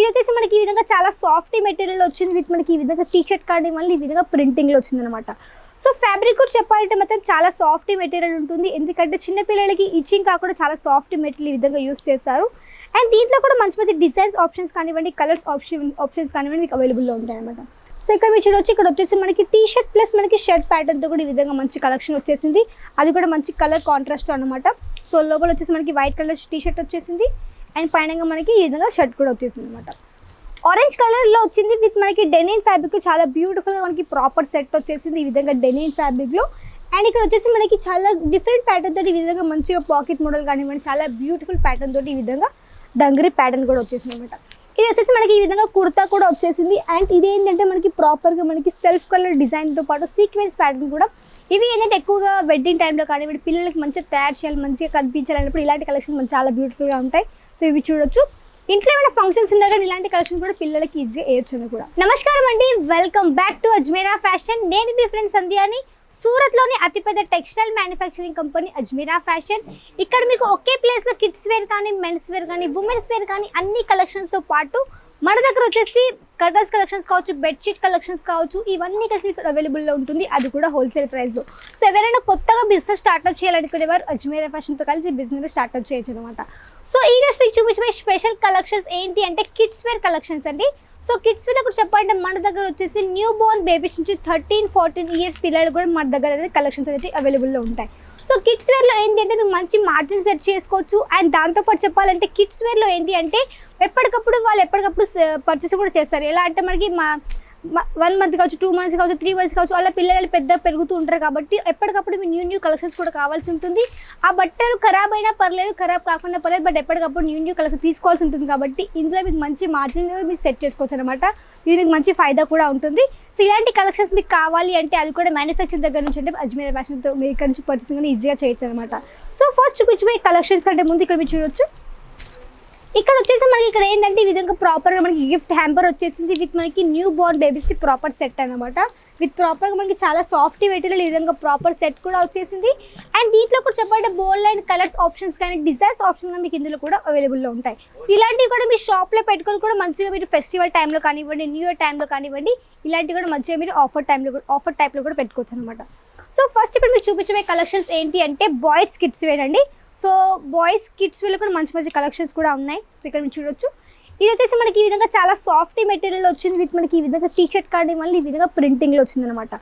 ఇది వచ్చేసి మనకి ఈ విధంగా చాలా సాఫ్ట్ మెటీరియల్ వచ్చింది. విత్ మనకి ఈ విధంగా టీ షర్ట్ కార్డ్ మళ్ళీ ఈ విధంగా ప్రింటింగ్లో వచ్చింది అనమాట సో ఫ్యాబ్రిక్ కూడా చెప్పాలంటే మాత్రం చాలా సాఫ్ట్ మెటీరియల్ ఉంటుంది. ఎందుకంటే చిన్నపిల్లలకి ఇచ్చింగ్ కాకుండా చాలా సాఫ్ట్ మెటీరియల్ ఈ విధంగా యూస్ చేస్తారు. అండ్ దీంట్లో కూడా మంచి మంచి డిజైన్స్ ఆప్షన్స్ కానివ్వండి కలర్స్ ఆప్షన్ ఆప్షన్స్ కానివ్వండి మీకు అవైలబుల్లో ఉంటాయి అనమాట సో ఇక్కడ మీరు చూడొచ్చు ఇక్కడ వచ్చేసి మనకి టీ షర్ట్ ప్లస్ మనకి షర్ట్ ప్యాటర్న్తో కూడా ఈ విధంగా మంచి కలెక్షన్ వచ్చేసింది. అది కూడా మంచి కలర్ కాంట్రాస్ట్ అనమాట సో లోపల వచ్చేసి మనకి వైట్ కలర్ టీ షర్ట్ వచ్చేసింది. అండ్ పైన మనకి ఈ విధంగా షర్ట్ కూడా వచ్చేసింది అనమాట ఆరెంజ్ కలర్లో వచ్చింది విత్ మనకి డెనిన్ ఫ్యాబ్రిక్ చాలా బ్యూటిఫుల్గా మనకి ప్రాపర్ సెట్ వచ్చేసింది ఈ విధంగా డెనిన్ ఫ్యాబ్రిక్లో అండ్ ఇక్కడ వచ్చేసి మనకి చాలా డిఫరెంట్ ప్యాటర్న్ తోటి ఈ విధంగా మంచిగా పాకెట్ మోడల్ కానివ్వండి చాలా బ్యూటిఫుల్ ప్యాటర్న్ తోటి ఈ విధంగా డంగరీ ప్యాటర్న్ కూడా వచ్చేసింది అనమాట ఇది వచ్చేసి మనకి ఈ విధంగా కుర్తా కూడా వచ్చేసింది. అండ్ ఇది ఏంటంటే మనకి ప్రాపర్గా మనకి సెల్ఫ్ కలర్ డిజైన్తో పాటు సీక్వెన్స్ ప్యాటర్న్ కూడా. ఇవి ఏంటంటే ఎక్కువగా వెడ్డింగ్ టైంలో కానివ్వండి పిల్లలకి మంచిగా తయారు చేయాలి మంచిగా కనిపించాలి అన్నప్పుడు ఇలాంటి కలెక్షన్ చాలా బ్యూటిఫుల్గా ఉంటాయి. సో ఇవి చూడొచ్చు. ఇంట్లో ఏమైనా ఫంక్షన్స్ ఉన్నా కానీ ఇలాంటి కలెక్షన్ కూడా పిల్లలకి ఈజీ వేయొచ్చు కూడా. నమస్కారం అండి. Welcome back to Ajmera fashion నేను మీ ఫ్రెండ్ సంధ్యాని. సూరత్లోని అతిపెద్ద textile manufacturing company Ajmera fashion ఇక్కడ మీకు ఒకే ప్లేస్లో కిడ్స్ వేర్ కానీ మెన్స్ వేర్ కానీ ఉమెన్స్ వేర్ కానీ అన్ని కలెక్షన్స్తో పాటు మన దగ్గర వచ్చేసి కర్టన్స్ కలెక్షన్స్ కావచ్చు బెడ్షీట్ కలెక్షన్స్ కావచ్చు ఇవన్నీ కలిసి ఇక్కడ అవైలబుల్లో ఉంటుంది. అది కూడా హోల్సేల్ ప్రైస్లో. సో ఎవరైనా కొత్తగా బిజినెస్ స్టార్ట్అప్ చేయాలనుకునేవారు అజ్మీరా ఫ్యాషన్తో కలిసి బిజినెస్ స్టార్ట్అప్ చేయొచ్చు అనమాట సో ఈ రోజు మీకు చూపించే స్పెషల్ కలెక్షన్స్ ఏంటి అంటే కిడ్స్ వేర్ కలెక్షన్స్ అండి. సో కిడ్స్ వేర్ ఇప్పుడు చెప్పాలంటే మన దగ్గర వచ్చేసి న్యూ బోర్న్ బేబీస్ నుంచి థర్టీన్ ఫోర్టీన్ ఇయర్స్ పిల్లలు కూడా మన దగ్గర అనేది కలెక్షన్స్ అనేది అవైలబుల్లో ఉంటాయి. సో కిడ్స్ వేర్లో ఏంటి అంటే మీకు మంచి మార్జిన్ సెట్ చేసుకోవచ్చు. అండ్ దాంతోపాటు చెప్పాలంటే కిడ్స్ వేర్లో ఏంటి అంటే ఎప్పటికప్పుడు వాళ్ళు ఎప్పటికప్పుడు పర్చేస్ కూడా చేస్తారు. ఎలా అంటే మనకి మా వన్ మంత్ కావచ్చు టూ మంత్స్ కావచ్చు త్రీ మంత్స్ కావచ్చు వాళ్ళ పిల్లలు పెద్ద పెరుగుతూ ఉంటారు కాబట్టి ఎప్పటికప్పుడు మీ న్యూ న్యూ కలెక్షన్స్ కూడా కావాల్సి ఉంటుంది. ఆ బట్టలు ఖరాబ్ అయినా పర్లేదు ఖరాబ్ కాకుండా పర్లేదు బట్ ఎప్పటికప్పుడు న్యూ న్యూ కలెక్షన్ తీసుకోవాల్సి ఉంటుంది కాబట్టి ఇందులో మీకు మంచి మార్జిన్ మీరు సెట్ చేసుకోవచ్చు అనమాట ఇది మీకు మంచి ఫైదా కూడా ఉంటుంది. సో ఇలాంటి కలెక్షన్స్ మీకు కావాలి అంటే అది కూడా మ్యానుఫ్యాక్చర్ దగ్గర నుంచి అంటే అజ్మీర్ ఫ్యాషన్తో మీరు ఇక్కడ నుంచి పర్చేసింగ్ ఈజీగా చేయొచ్చు అనమాట సో ఫస్ట్ చూపించే కలెక్షన్స్ కంటే ముందు ఇక్కడ మీరు చూడొచ్చు. ఇక్కడ వచ్చేసి మనకి ఇక్కడ ఏంటంటే ఈ విధంగా ప్రాపర్గా మనకి గిఫ్ట్ హ్యాంపర్ వచ్చేసింది విత్ మనకి new born babies proper set అనమాట విత్ ప్రాపర్గా మనకి చాలా సాఫ్ట్ మెటీరియల్ ఈ విధంగా ప్రాపర్ సెట్ కూడా వచ్చేసింది. అండ్ దీంట్లో కూడా చెప్పాలంటే బోల్డ్ అండ్ కలర్స్ ఆప్షన్స్ కానీ డిజైన్స్ ఆప్షన్స్ కానీ మీకు ఇందులో కూడా అవైలబుల్లో ఉంటాయి. సో ఇలాంటివి కూడా మీ షాప్లో పెట్టుకొని కూడా మంచిగా మీరు ఫెస్టివల్ టైంలో కానివ్వండి న్యూ ఇయర్ టైంలో కానివ్వండి ఇలాంటివి కూడా మంచిగా మీరు ఆఫర్ టైంలో కూడా ఆఫర్ టైప్లో కూడా పెట్టుకోవచ్చు అనమాట సో ఫస్ట్ ఇప్పుడు మీకు చూపించే కలెక్షన్స్ ఏంటి అంటే బాయ్స్ కిడ్స్ వేర్ అండి సో బాయ్స్ కిడ్స్ వీళ్ళు కూడా మంచి మంచి కలెక్షన్స్ కూడా ఉన్నాయి. సో ఇక్కడ మీరు చూడొచ్చు. ఇది వచ్చేసి మనకి ఈ విధంగా చాలా సాఫ్ట్ మెటీరియల్ వచ్చింది. విత్ మనకి ఈ విధంగా టీ షర్ట్ కానీ మళ్ళీ ఈ విధంగా ప్రింటింగ్లో వచ్చింది అనమాట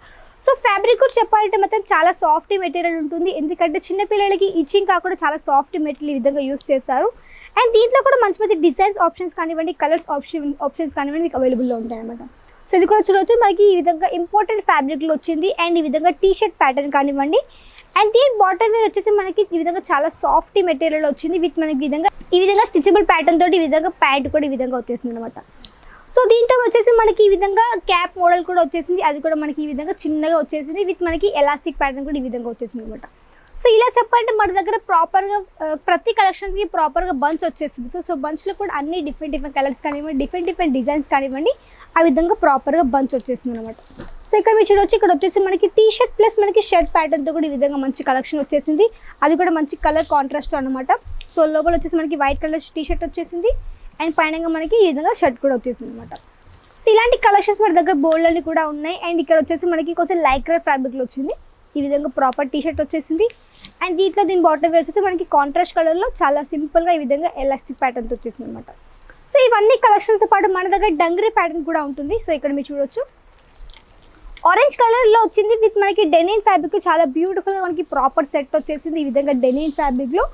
సో ఫ్యాబ్రిక్ కూడా చెప్పాలంటే మాత్రం చాలా సాఫ్ట్ మెటీరియల్ ఉంటుంది. ఎందుకంటే చిన్నపిల్లలకి ఇచ్చింగ్ కాకుండా చాలా సాఫ్ట్ మెటీరియల్ ఈ విధంగా యూస్ చేస్తారు. అండ్ దీంట్లో కూడా మంచి మంచి డిజైన్స్ ఆప్షన్స్ కానివ్వండి కలర్స్ ఆప్షన్ ఆప్షన్స్ కానివ్వండి మీకు అవైలబుల్లో ఉంటాయన్నమాట సో ఇది కూడా చూడవచ్చు మనకి ఈ విధంగా ఇంపార్టెంట్ ఫ్యాబ్రిక్లో వచ్చింది. అండ్ ఈ విధంగా టీ షర్ట్ ప్యాటర్న్ కానివ్వండి అండ్ దీని బాటమ్ వేర్ వచ్చేసి మనకి ఈ విధంగా చాలా సాఫ్ట్ మెటీరియల్ వచ్చింది. విత్ మనకి ఈ విధంగా ఈ విధంగా స్టిచబుల్ ప్యాటర్న్ తోటి ఈ విధంగా ప్యాంట్ కూడా ఈ విధంగా వచ్చేసింది అనమాట సో దీంతో వచ్చేసి మనకి ఈ విధంగా క్యాప్ మోడల్ కూడా వచ్చేసింది. అది కూడా మనకి ఈ విధంగా చిన్నగా వచ్చేసింది. విత్ మనకి ఎలాస్టిక్ ప్యాటర్న్ కూడా ఈ విధంగా వచ్చేసింది అనమాట సో ఇలా చెప్పాలంటే మన దగ్గర ప్రాపర్గా ప్రతి కలెక్షన్స్కి ప్రాపర్గా బంచ్ వచ్చేస్తుంది సో సో బంచ్లో కూడా అన్ని డిఫరెంట్ డిఫరెంట్ కలర్స్ కానివ్వండి డిఫరెంట్ డిఫరెంట్ డిజైన్స్ కానివ్వండి ఆ విధంగా ప్రాపర్గా బంచ్ వచ్చేస్తుంది అనమాట సో ఇక్కడ మీరు చూడొచ్చు ఇక్కడ వచ్చేసి మనకి టీ షర్ట్ ప్లస్ మనకి షర్ట్ ప్యాటర్న్తో కూడా ఈ విధంగా మంచి కలెక్షన్ వచ్చేసింది. అది కూడా మంచి కలర్ కాంట్రాస్ట్ అనమాట సో లోపల వచ్చేసి మనకి వైట్ కలర్ టీ షర్ట్ వచ్చేసింది. అండ్ పైన మనకి ఈ విధంగా షర్ట్ కూడా వచ్చేసింది అనమాట సో ఇలాంటి కలెక్షన్స్ మన దగ్గర బోల్డ్లని కూడా ఉన్నాయి. అండ్ ఇక్కడ వచ్చేసి మనకి కొంచెం లైట్ కలర్ ఫ్యాబ్రిక్లో వచ్చింది. ఈ విధంగా ప్రాపర్ టీ షర్ట్ వచ్చేసింది. అండ్ దీంట్లో దీని బాటమ్ వేర్ వచ్చేసి మనకి కాంట్రాస్ట్ కలర్లో చాలా సింపుల్గా ఈ విధంగా ఎలాస్టిక్ ప్యాటర్న్తో వచ్చేసింది అనమాట సో ఇవన్నీ కలెక్షన్స్తో పాటు మన దగ్గర డంగరీ ప్యాటర్న్ కూడా ఉంటుంది. సో ఇక్కడ మీరు చూడొచ్చు. ఆరెంజ్ కలర్లో వచ్చింది విత్ మనకి డెనిన్ ఫ్యాబ్రిక్ చాలా బ్యూటిఫుల్గా మనకి ప్రాపర్ సెట్ వచ్చేసింది. ఈ విధంగా డెనిన్ ఫ్యాబ్రిక్లో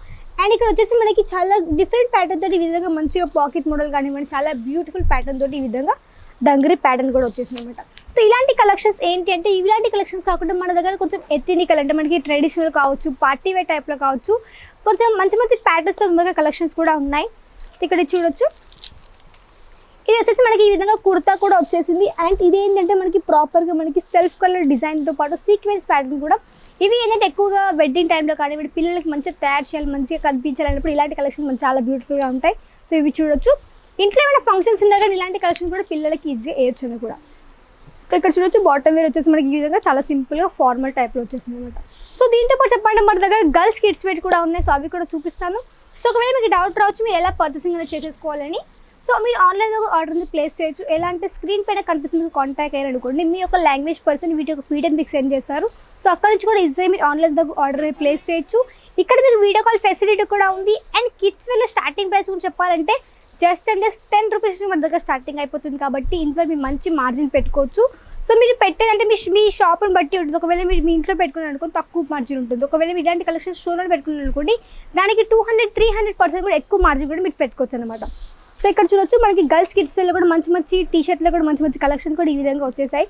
అండ్ ఇక్కడ వచ్చేసి మనకి చాలా డిఫరెంట్ ప్యాటర్న్ తోటి ఈ విధంగా మంచిగా పాకెట్ మోడల్ కానివ్వండి చాలా బ్యూటిఫుల్ ప్యాటర్న్ తోటి ఈ విధంగా డంగరీ ప్యాటర్న్ కూడా వచ్చేసింది అనమాట సో ఇలాంటి కలెక్షన్స్ ఏంటి అంటే ఇలాంటి కలెక్షన్స్ కాకుండా మన దగ్గర కొంచెం ఎథినికల్ అంటే మనకి ట్రెడిషనల్ కావచ్చు పార్టీ వేర్ టైప్లో కావచ్చు కొంచెం మంచి మంచి ప్యాటర్న్స్తో ఉన్న కలెక్షన్స్ కూడా ఉన్నాయి. ఇక్కడ చూడొచ్చు. ఇది వచ్చేసి మనకి ఈ విధంగా కుర్తా కూడా వచ్చేసింది. అండ్ ఇది ఏంటంటే మనకి ప్రాపర్గా మనకి సెల్ఫ్ కలర్ డిజైన్తో పాటు సీక్వెన్స్ ప్యాటర్న్ కూడా. ఇవి ఏంటంటే ఎక్కువగా వెడ్డింగ్ టైంలో కానివ్వండి పిల్లలకి మంచిగా తయారు చేయాలి మంచిగా కనిపించాలన్నప్పుడు ఇలాంటి కలెక్షన్ మనకి చాలా బ్యూటిఫుల్గా ఉంటాయి. సో ఇవి చూడొచ్చు. ఇంట్లో ఏమైనా ఫంక్షన్స్ ఉన్నా కానీ ఇలాంటి కలెక్షన్ కూడా పిల్లలకి ఈజీగా వేయచ్చు అని కూడా. సో ఇక్కడ చూడొచ్చు బాటమ్ వేర్ వచ్చేసి మనకి ఈ విధంగా చాలా సింపుల్గా ఫార్మల్ టైప్లో వచ్చేసింది అనమాట సో దీంతో పాటు చెప్పండి మన దగ్గర గర్ల్స్ కిడ్స్ వేర్ కూడా ఉన్నాయి. సో అవి కూడా చూపిస్తాను. సో ఒకవేళ మీకు డౌట్ రావచ్చు మీరు ఎలా పర్చేసింగ్ అనేది చేసేసుకోవాలని సో మీరు ఆన్లైన్లో ఆర్డర్ని ప్లేస్ చేయొచ్చు. ఎలా అంటే స్క్రీన్ పైన కనిపిస్తుంది కాంటాక్ట్ అయ్యారు అనుకోండి మీ యొక్క లాంగ్వేజ్ పర్సన్ వీడియో యొక్క పీడిఎఫ్ మీకు సెండ్ చేస్తారు. సో అక్కడ నుంచి కూడా ఈజీగా మీరు ఆన్లైన్ దగ్గర ఆర్డర్ ప్లేస్ చేయొచ్చు. ఇక్కడ మీకు వీడియో కాల్ ఫెసిలిటీ కూడా ఉంది. అండ్ కిడ్స్ వేలో స్టార్టింగ్ ప్రైస్ గురించి చెప్పాలంటే just and just ten rupees మన దగ్గర స్టార్టింగ్ అయిపోతుంది కాబట్టి ఇంట్లో మీరు మంచి మార్జిన్ పెట్టుకోవచ్చు. సో మీరు పెట్టేదంటే మీ మీ షాప్ని బట్టి ఉంటుంది. ఒకవేళ మీరు మీ ఇంట్లో పెట్టుకున్నారు అనుకోండి తక్కువ మార్జిన్ ఉంటుంది. ఒకవేళ మీరు ఇలాంటి కలెక్షన్ స్టోర్లో పెట్టుకున్నారు అనుకోండి దానికి two hundred three hundred percent కూడా ఎక్కువ మార్జిన్ కూడా మీరు పెట్టుకోవచ్చు అనమాట సో ఇక్కడ చూడొచ్చు మనకి గర్ల్స్ కిడ్స్లో కూడా మంచి మంచి టీ షర్ట్లో కూడా మంచి మంచి కలెక్షన్స్ కూడా ఈ విధంగా వచ్చేసాయి.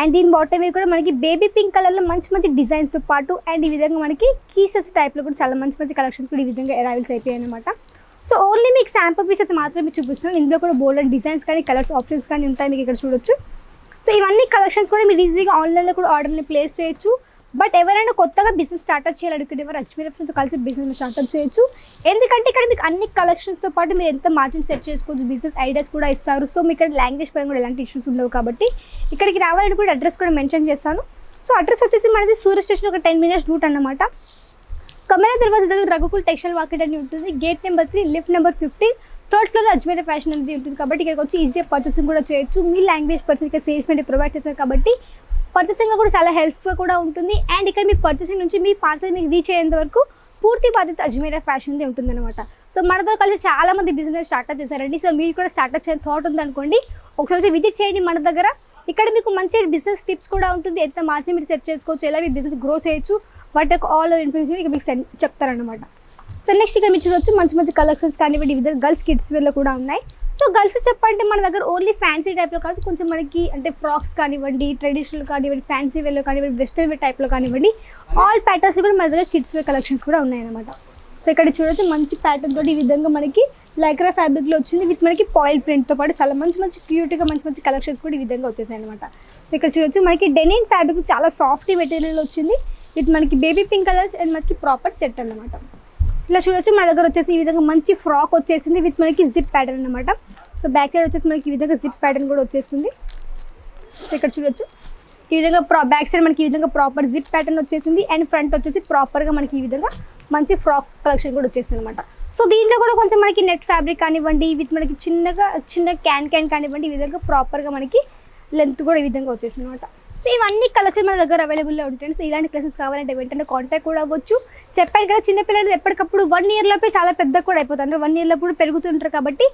అండ్ దీని బాటమ్ కూడా మనకి బేబీ పింక్ కలర్లో మంచి మంచి డిజైన్స్తో పాటు అండ్ ఈ విధంగా మనకి కీసెస్ టైప్లో కూడా చాలా మంచి మంచి కలెక్షన్స్ కూడా ఈ విధంగా అరైవల్స్ అయిపోయాయి అనమాట సో ఓన్లీ మీకు శాంపుల్ పీస్ అయితే మాత్రమే చూపిస్తున్నాను. ఇందులో కూడా బోల్డ్ డిజైన్స్ కానీ కలర్స్ ఆప్షన్స్ కానీ ఉంటాయి మీకు ఇక్కడ చూడొచ్చు. సో ఇవన్నీ కలెక్షన్స్ కూడా మీరు ఈజీగా ఆన్లైన్లో కూడా ఆర్డర్ని ప్లేస్ చేయొచ్చు. బట్ ఎవరైనా కొత్తగా బిజినెస్ స్టార్ట్అప్ చేయాలనుకునే వారు అజ్మీర్ ఆఫీస్తో కలిసి బిజినెస్ స్టార్ట్అప్ చేయొచ్చు. ఎందుకంటే ఇక్కడ మీకు అన్ని కలెక్షన్స్తో పాటు మీరు ఎంత మార్జిన్ సెట్ చేసుకోవచ్చు బిజినెస్ ఐడియాస్ కూడా ఇస్తారు. సో మీకు ఇక్కడ లాంగ్వేజ్ పరంగా కూడా ఎలాంటి ఇష్యూస్ ఉండవు కాబట్టి ఇక్కడికి రావాలని కూడా అడ్రస్ కూడా మెన్షన్ చేస్తాను. సో అడ్రస్ వచ్చేసి మనది సూర్య స్టేషన్ ఒక టెన్ మినిట్స్ రూట్ అన్నమాట. కమల తర్వాత దగ్గర రఘుకుల్ టెక్స్టైల్ మార్కెట్ అని ఉంటుంది. Gate number three lift number fifteen third floor Ajmer fashion అనేది ఉంటుంది కాబట్టి ఇక్కడికి వచ్చి ఈజీగా పర్చేసింగ్ కూడా చేయొచ్చు. మీ లాంగ్వేజ్ పర్సన్ ఇక్కడ సేల్స్మెంట్ ప్రొవైడ్ చేస్తారు కాబట్టి పర్చేసింగ్లో కూడా చాలా హెల్ప్ఫుల్ కూడా ఉంటుంది. అండ్ ఇక్కడ మీ పర్చేసింగ్ నుంచి మీ పార్సల్ మీకు రీచ్ అయ్యేంత వరకు పూర్తి బాధ్యత అజ్మీరా ఫ్యాషన్ది ఉంటుందన్నమాట. సో మనతో కలిసి చాలా మంది బిజినెస్ స్టార్ట్అప్ చేశారండి. సో మీరు కూడా స్టార్ట్అప్ చేసే థాట్ ఉందనుకోండి ఒకసారి వచ్చి విజిట్ చేయండి మన దగ్గర. ఇక్కడ మీకు మంచి బిజినెస్ టిప్స్ కూడా ఉంటుంది. ఎంత మార్చి మీరు సెట్ చేసుకోవచ్చు ఎలా మీ బిజినెస్ గ్రో చేయొచ్చు వాటి యొక్క ఆల్ ఇన్ఫర్మేషన్ ఇక మీకు సెండ్ చెప్తారనమాట సో నెక్స్ట్ ఇక్కడ మీరు చూడొచ్చు మంచి మంచి కలెక్షన్స్ కానివ్వండి. వివిధ గర్ల్స్ కిడ్స్ వేర్లో కూడా ఉన్నాయి. సో గర్ల్స్ చెప్పంటే మన దగ్గర ఓన్లీ ఫ్యాన్సీ టైప్లో కాదు కొంచెం మనకి అంటే ఫ్రాక్స్ కానివ్వండి ట్రెడిషనల్ కానివ్వండి ఫ్యాన్సీ వేర్లో కానివ్వండి వెస్టర్న్ వేర్ టైప్లో కానివ్వండి ఆల్ ప్యాటర్న్స్ కూడా మన దగ్గర కిడ్స్ వేర్ కలెక్షన్స్ కూడా ఉన్నాయన్నమాట. సో ఇక్కడ చూడొచ్చు మంచి ప్యాటర్న్ తోటి ఈ విధంగా మనకి లైక్రా ఫ్యాబ్రిక్లో వచ్చింది. విత్ మనకి పాయిల్ ప్రింట్తో పాటు చాలా మంచి మంచి క్యూట్గా మంచి మంచి కలెక్షన్స్ కూడా ఈ విధంగా వచ్చేసాయి అనమాట సో ఇక్కడ చూడొచ్చు మనకి డెనిన్ ఫ్యాబ్రిక్ చాలా సాఫ్ట్ మెటీరియల్ వచ్చింది. విత్ మనకి బేబీ పింక్ కలర్స్ అండ్ మనకి ప్రాపర్ సెట్ అన్నమాట. ఇలా చూడొచ్చు మన దగ్గర వచ్చేసి ఈ విధంగా మంచి ఫ్రాక్ వచ్చేసింది విత్ మనకి జిప్ ప్యాటర్న్ అనమాట సో బ్యాక్ సైడ్ వచ్చేసి మనకి ఈ విధంగా జిప్ ప్యాటర్న్ కూడా వచ్చేస్తుంది. సో ఇక్కడ చూడొచ్చు. ఈ విధంగా ప్రా బ్యాక్ సైడ్ మనకి ఈ విధంగా ప్రాపర్ జిప్ ప్యాటర్న్ వచ్చేసింది. అండ్ ఫ్రంట్ వచ్చేసి ప్రాపర్గా మనకి ఈ విధంగా మంచి ఫ్రాక్ కలెక్షన్ కూడా వచ్చేసింది అనమాట సో దీంట్లో కూడా కొంచెం మనకి నెట్ ఫ్యాబ్రిక్ కానివ్వండి విత్ మనకి చిన్నగా చిన్న క్యాన్ క్యాన్ కానివ్వండి ఈ విధంగా ప్రాపర్గా మనకి లెంత్ కూడా ఈ విధంగా వచ్చేసింది అనమాట సో ఇవన్నీ కలెక్షన్ మన దగ్గర అవైలబుల్లో ఉంటాయి సో ఇలాంటి క్లాసెస్ కావాలంటే వెంటనే కాంటాక్ట్ కూడా అవ్వచ్చు. చెప్పాను కదా చిన్నపిల్లలు ఎప్పటికప్పుడు వన్ ఇయర్లోపే చాలా పెద్ద కూడా అయిపోతారు. వన్ ఇయర్లో కూడా పెరుగుతుంటారు కాబట్టి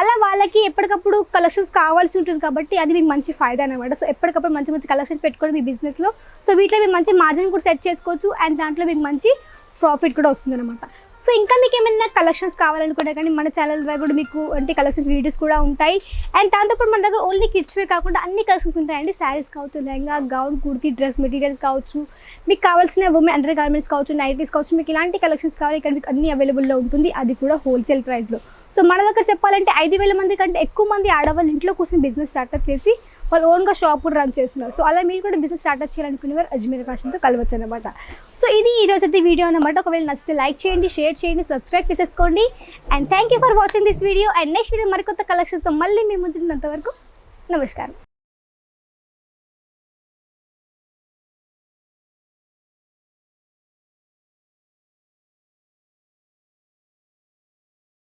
అలా వాళ్ళకి ఎప్పటికప్పుడు కలెక్షన్స్ కావాల్సి ఉంటుంది కాబట్టి అది మీకు మంచి ఫైదా అనమాట సో ఎప్పటికప్పుడు మంచి మంచి కలెక్షన్స్ పెట్టుకోండి మీ బిజినెస్లో సో వీటిలో మీరు మంచి మార్జిన్ కూడా సెట్ చేసుకోవచ్చు. అండ్ దాంట్లో మీకు మంచి ప్రాఫిట్ కూడా వస్తుంది అనమాట సో ఇంకా మీకు ఏమైనా కలెక్షన్స్ కావాలనుకుంటే కానీ మన ఛానల్ ద్వారా కూడా మీకు అంటే కలెక్షన్స్ వీడియోస్ కూడా ఉంటాయి. అండ్ దాంతోపాటు మన దగ్గర ఓన్లీ కిడ్స్ వేర్ కాకుండా అన్ని కలెక్షన్స్ ఉంటాయండి. శారీస్ కావచ్చు lehenga gown kurti dress materials కావచ్చు. మీకు కావాల్సిన ఉమెన్ అండర్ గార్మెంట్స్ కావచ్చు నైటీస్ కావచ్చు మీకు ఇలాంటి కలెక్షన్స్ కావాలి. ఇక్కడ మీకు అన్ని అవైలబుల్లో ఉంటుంది. అది కూడా హోల్సేల్ ప్రైస్లో సో మన దగ్గర చెప్పాలంటే ఐదు వేల మంది కంటే ఎక్కువ మంది ఆడవాళ్ళు ఇంట్లో కూర్చొని బిజినెస్ స్టార్ట్అప్ చేసి వాళ్ళు ఓన్గా షాప్ కూడా రన్ చేస్తున్నారు. సో అలా మీరు కూడా బిజినెస్ స్టార్ట్అప్ చేయాలనుకునే వారు అజ్మీర్ ఫ్యాషన్తో కలవచ్చు అనమాట సో ఇది ఈ రోజు అయితే వీడియో అనమాట ఒకవేళ నచ్చితే లైక్ చేయండి షేర్ చేయండి సబ్స్క్రైబ్ చేసేసుకోండి. And thank you for watching this video and next video మరికొత్త collections మళ్ళీ మీ ముందు వరకు నమస్కారం.